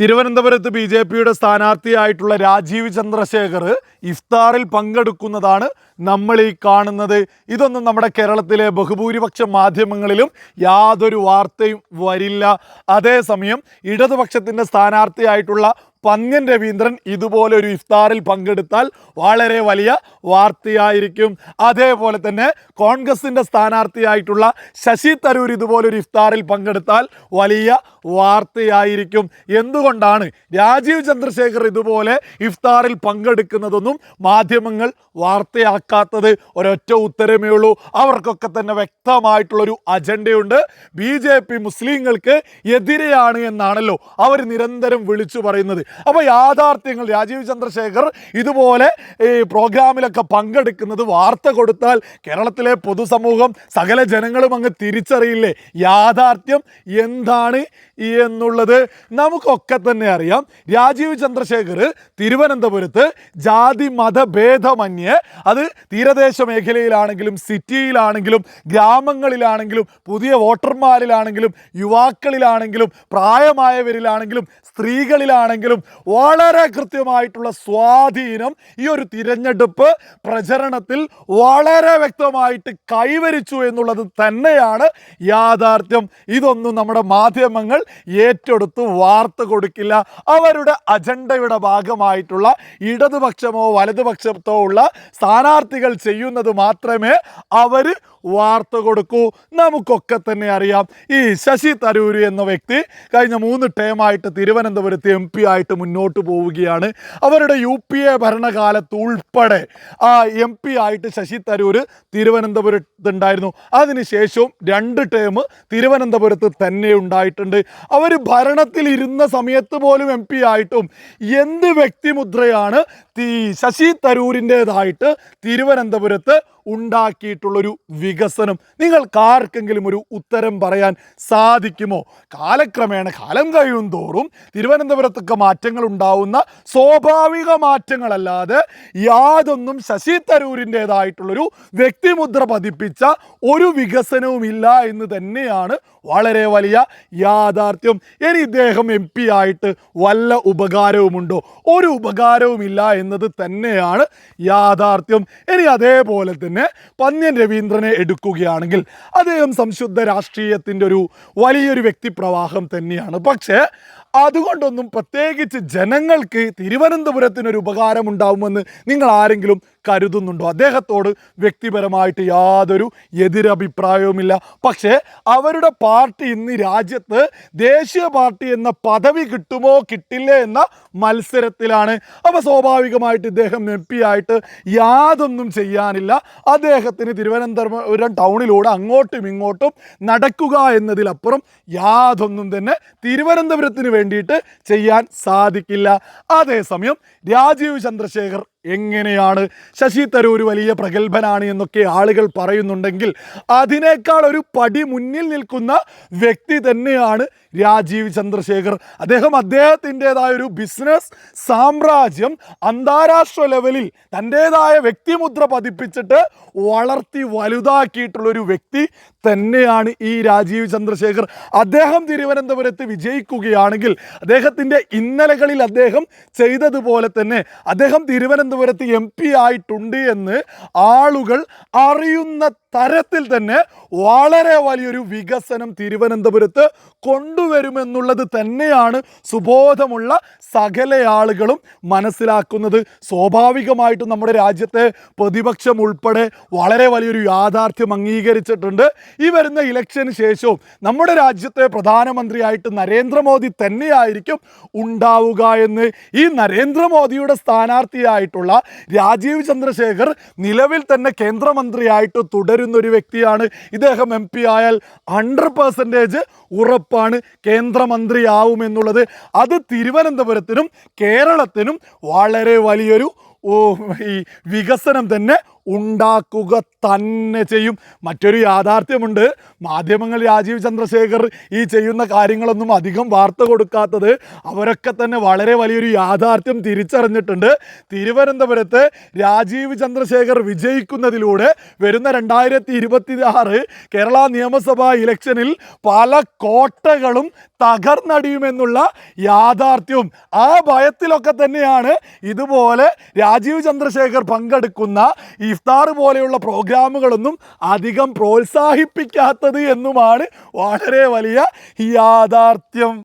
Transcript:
തിരുവനന്തപുരത്ത് B J പിയുടെ സ്ഥാനാർത്ഥിയായിട്ടുള്ള രാജീവ് ചന്ദ്രശേഖർ ഇഫ്താറിൽ പങ്കെടുക്കുന്നതാണ് നമ്മൾ ഈ കാണുന്നത്. ഇതൊന്നും നമ്മുടെ കേരളത്തിലെ ബഹുഭൂരിപക്ഷ മാധ്യമങ്ങളിലും യാതൊരു വാർത്തയും വരില്ല. അതേസമയം ഇടതുപക്ഷത്തിന്റെ സ്ഥാനാർത്ഥിയായിട്ടുള്ള പന്ന്യൻ രവീന്ദ്രൻ ഇതുപോലെ ഒരു ഇഫ്താറിൽ പങ്കെടുത്താൽ വളരെ വലിയ വാർത്തയായിരിക്കും. അതേപോലെ തന്നെ കോൺഗ്രസിന്റെ സ്ഥാനാർത്ഥിയായിട്ടുള്ള ശശി തരൂർ ഇതുപോലെ ഒരു ഇഫ്താറിൽ പങ്കെടുത്താൽ വലിയ വാർത്തയായിരിക്കും. എന്തുകൊണ്ടാണ് രാജീവ് ചന്ദ്രശേഖർ ഇതുപോലെ ഇഫ്താറിൽ പങ്കെടുക്കുന്നതൊന്നും മാധ്യമങ്ങൾ വാർത്തയാക്കാത്തത്? ഒരൊറ്റ ഉത്തരമേ ഉള്ളൂ. അവർക്കൊക്കെ തന്നെ വ്യക്തമായിട്ടുള്ളൊരു അജണ്ടയുണ്ട്. ബി ജെ പി മുസ്ലിങ്ങൾക്ക് എതിരെയാണ് എന്നാണല്ലോ അവർ നിരന്തരം വിളിച്ചു പറയുന്നത്. അപ്പോൾ യാഥാർത്ഥ്യങ്ങൾ രാജീവ് ചന്ദ്രശേഖർ ഇതുപോലെ ഈ പ്രോഗ്രാമിലൊക്കെ പങ്കെടുക്കുന്നത് വാർത്ത കൊടുത്താൽ കേരളത്തിലെ പൊതുസമൂഹം സകല ജനങ്ങളും അങ്ങ് തിരിച്ചറിയില്ലേ? യാഥാർത്ഥ്യം എന്താണ് എന്നുള്ളത് നമുക്കൊക്കെ തന്നെ അറിയാം. രാജീവ് ചന്ദ്രശേഖർ തിരുവനന്തപുരത്ത് ജാതി മതഭേദമന്യേ അത് തീരദേശ മേഖലയിലാണെങ്കിലും സിറ്റിയിലാണെങ്കിലും ഗ്രാമങ്ങളിലാണെങ്കിലും പുതിയ വോട്ടർമാരിലാണെങ്കിലും യുവാക്കളിലാണെങ്കിലും പ്രായമായവരിലാണെങ്കിലും സ്ത്രീകളിലാണെങ്കിലും വളരെ കൃത്യമായിട്ടുള്ള സ്വാധീനം ഈ ഒരു തിരഞ്ഞെടുപ്പ് പ്രചരണത്തിൽ വളരെ വ്യക്തമായിട്ട് കൈവരിച്ചു എന്നുള്ളത് തന്നെയാണ് യാഥാർത്ഥ്യം. ഇതൊന്നും നമ്മുടെ മാധ്യമങ്ങൾ ഏറ്റെടുത്ത് വാർത്ത കൊടുക്കില്ല. അവരുടെ അജണ്ടയുടെ ഭാഗമായിട്ടുള്ള ഇടതുപക്ഷമോ വലതുപക്ഷത്തോ ഉള്ള സ്ഥാനാർത്ഥികൾ ചെയ്യുന്നത് മാത്രമേ അവർ വാർത്ത കൊടുക്കൂ. നമുക്കൊക്കെ തന്നെ അറിയാം. ഈ ശശി തരൂർ എന്ന വ്യക്തി കഴിഞ്ഞ മൂന്ന് ടേമായിട്ട് തിരുവനന്തപുരത്ത് എം പി ആയിട്ട് മുന്നോട്ട് പോവുകയാണ്. അവരുടെ യു പി എ ഭരണകാലത്ത് ഉൾപ്പെടെ ആ എം പി ആയിട്ട് ശശി തരൂർ തിരുവനന്തപുരത്ത് ഉണ്ടായിരുന്നു അതിനുശേഷവും രണ്ട് ടേം തിരുവനന്തപുരത്ത് തന്നെ ഉണ്ടായിട്ടുണ്ട്. അവർ ഭരണത്തിൽ ഇരുന്ന സമയത്ത് പോലും എം പി ആയിട്ടും എന്ത് വ്യക്തിമുദ്രയാണ് ശശി തരൂരിന്റെതായിട്ട് തിരുവനന്തപുരത്ത് ഉണ്ടാക്കിയിട്ടുള്ളൊരു വികസനം. നിങ്ങൾക്ക് ആർക്കെങ്കിലും ഒരു ഉത്തരം പറയാൻ സാധിക്കുമോ? കാലക്രമേണ കാലം കഴിയും തോറും തിരുവനന്തപുരത്തൊക്കെ മാറ്റങ്ങൾ ഉണ്ടാവുന്ന സ്വാഭാവിക മാറ്റങ്ങളല്ലാതെ യാതൊന്നും ശശി തരൂരിന്റെതായിട്ടുള്ളൊരു വ്യക്തിമുദ്ര പതിപ്പിച്ച ഒരു വികസനവും ഇല്ല എന്ന് തന്നെയാണ് വളരെ വലിയ യാഥാർത്ഥ്യം. ഇനി ഇദ്ദേഹം എം പി ആയിട്ട് വല്ല ഉപകാരവുമുണ്ടോ? ഒരു ഉപകാരവുമില്ല എന്നത് തന്നെയാണ് യാഥാർത്ഥ്യം. ഇനി അതേപോലെ തന്നെ പന്ന്യൻ രവീന്ദ്രനെ എടുക്കുകയാണെങ്കിൽ അദ്ദേഹം സംശുദ്ധ രാഷ്ട്രീയത്തിന്റെ ഒരു വലിയൊരു വ്യക്തിപ്രവാഹം തന്നെയാണ്. പക്ഷേ അതുകൊണ്ടൊന്നും പ്രത്യേകിച്ച് ജനങ്ങൾക്ക് തിരുവനന്തപുരത്തിനൊരു ഉപകാരമുണ്ടാവുമെന്ന് നിങ്ങൾ ആരെങ്കിലും കരുതുന്നുണ്ടോ? അദ്ദേഹത്തോട് വ്യക്തിപരമായിട്ട് യാതൊരു എതിരഭിപ്രായവുമില്ല. പക്ഷേ അവരുടെ പാർട്ടി ഇന്ന് രാജ്യത്ത് ദേശീയ പാർട്ടി എന്ന പദവി കിട്ടുമോ കിട്ടില്ലേ എന്ന മത്സരത്തിലാണ്. അപ്പോൾ സ്വാഭാവികമായിട്ട് ഇദ്ദേഹം എം പി ആയിട്ട് യാതൊന്നും ചെയ്യാനില്ല. അദ്ദേഹത്തിന് തിരുവനന്തപുരം ടൗണിലൂടെ അങ്ങോട്ടും ഇങ്ങോട്ടും നടക്കുക എന്നതിലപ്പുറം യാതൊന്നും തന്നെ തിരുവനന്തപുരത്തിന് വേണ്ടിയിട്ട് ചെയ്യാൻ സാധിക്കില്ല. അതേസമയം രാജീവ് ചന്ദ്രശേഖർ എങ്ങനെയാണ് ശശി തരൂർ വലിയ പ്രഗത്ഭനാണ് എന്നൊക്കെ ആളുകൾ പറയുന്നുണ്ടെങ്കിൽ അതിനേക്കാൾ ഒരു പടി മുന്നിൽ നിൽക്കുന്ന വ്യക്തി തന്നെയാണ് രാജീവ് ചന്ദ്രശേഖർ. അദ്ദേഹം അദ്ദേഹത്തിന്റെതായ ഒരു ബിസിനസ് സാമ്രാജ്യം അന്താരാഷ്ട്ര ലെവലിൽ തന്റെതായ വ്യക്തിമുദ്ര പതിപ്പിച്ചിട്ട് വളർത്തി വലുതാക്കിയിട്ടുള്ളൊരു വ്യക്തി തന്നെയാണ് ഈ രാജീവ് ചന്ദ്രശേഖർ. അദ്ദേഹം തിരുവനന്തപുരത്ത് വിജയിക്കുകയാണെങ്കിൽ അദ്ദേഹത്തിന്റെ ഇന്നലകളിൽ അദ്ദേഹം ചെയ്തതുപോലെ തന്നെ അദ്ദേഹം തിരുവനന്തപുരത്ത് എം പി ആയിട്ടുണ്ട് എന്ന് ആളുകൾ അറിയുന്ന തരത്തിൽ തന്നെ വളരെ വലിയൊരു വികസനം തിരുവനന്തപുരത്ത് കൊണ്ടുവരുമെന്നുള്ളത് തന്നെയാണ് സുബോധമുള്ള സകല ആളുകളും മനസ്സിലാക്കുന്നത്. സ്വാഭാവികമായിട്ടും നമ്മുടെ രാജ്യത്തെ പ്രതിപക്ഷം ഉൾപ്പെടെ വളരെ വലിയൊരു യാഥാർത്ഥ്യം അംഗീകരിച്ചിട്ടുണ്ട്. ഈ വരുന്ന ഇലക്ഷന് ശേഷവും നമ്മുടെ രാജ്യത്തെ പ്രധാനമന്ത്രിയായിട്ട് നരേന്ദ്രമോദി തന്നെയായിരിക്കും ഉണ്ടാവുക എന്ന് ഈ നരേന്ദ്രമോദിയുടെ സ്ഥാനാർത്ഥിയായിട്ടുള്ള രാജീവ് ചന്ദ്രശേഖർ നിലവിൽ തന്നെ കേന്ദ്രമന്ത്രിയായിട്ട് തുടരുന്ന ഒരു വ്യക്തിയാണ്. ഇദ്ദേഹം എം പി ആയാൽ ഹൺഡ്രഡ് പെർസെന്റേജ് ഉറപ്പാണ് കേന്ദ്രമന്ത്രിയാവുമെന്നുള്ളത്. അത് തിരുവനന്തപുരത്തിനും കേരളത്തിനും വളരെ വലിയൊരു ഈ വികസനം തന്നെ ഉണ്ടാക്കുക തന്നെ ചെയ്യും. മറ്റൊരു യാഥാർത്ഥ്യമുണ്ട്. മാധ്യമങ്ങൾ രാജീവ് ചന്ദ്രശേഖർ ഈ ചെയ്യുന്ന കാര്യങ്ങളൊന്നും അധികം വാർത്ത കൊടുക്കാത്തത് അവരൊക്കെ തന്നെ വളരെ വലിയൊരു യാഥാർത്ഥ്യം തിരിച്ചറിഞ്ഞിട്ടുണ്ട്. തിരുവനന്തപുരത്ത് രാജീവ് ചന്ദ്രശേഖർ വിജയിക്കുന്നതിലൂടെ വരുന്ന രണ്ടായിരത്തി ഇരുപത്തി ആറ് കേരള നിയമസഭാ ഇലക്ഷനിൽ പല കോട്ടകളും തകർന്നടിയുമെന്നുള്ള യാഥാർത്ഥ്യവും ആ ഭയത്തിലൊക്കെ തന്നെയാണ് ഇതുപോലെ രാജീവ് ചന്ദ്രശേഖർ പങ്കെടുക്കുന്ന ഇഫ്താർ പോലെയുള്ള പ്രോഗ്രാമുകളൊന്നും അധികം പ്രോത്സാഹിപ്പിക്കാത്തത് എന്നുമാണ് വളരെ വലിയ യാഥാർത്ഥ്യം.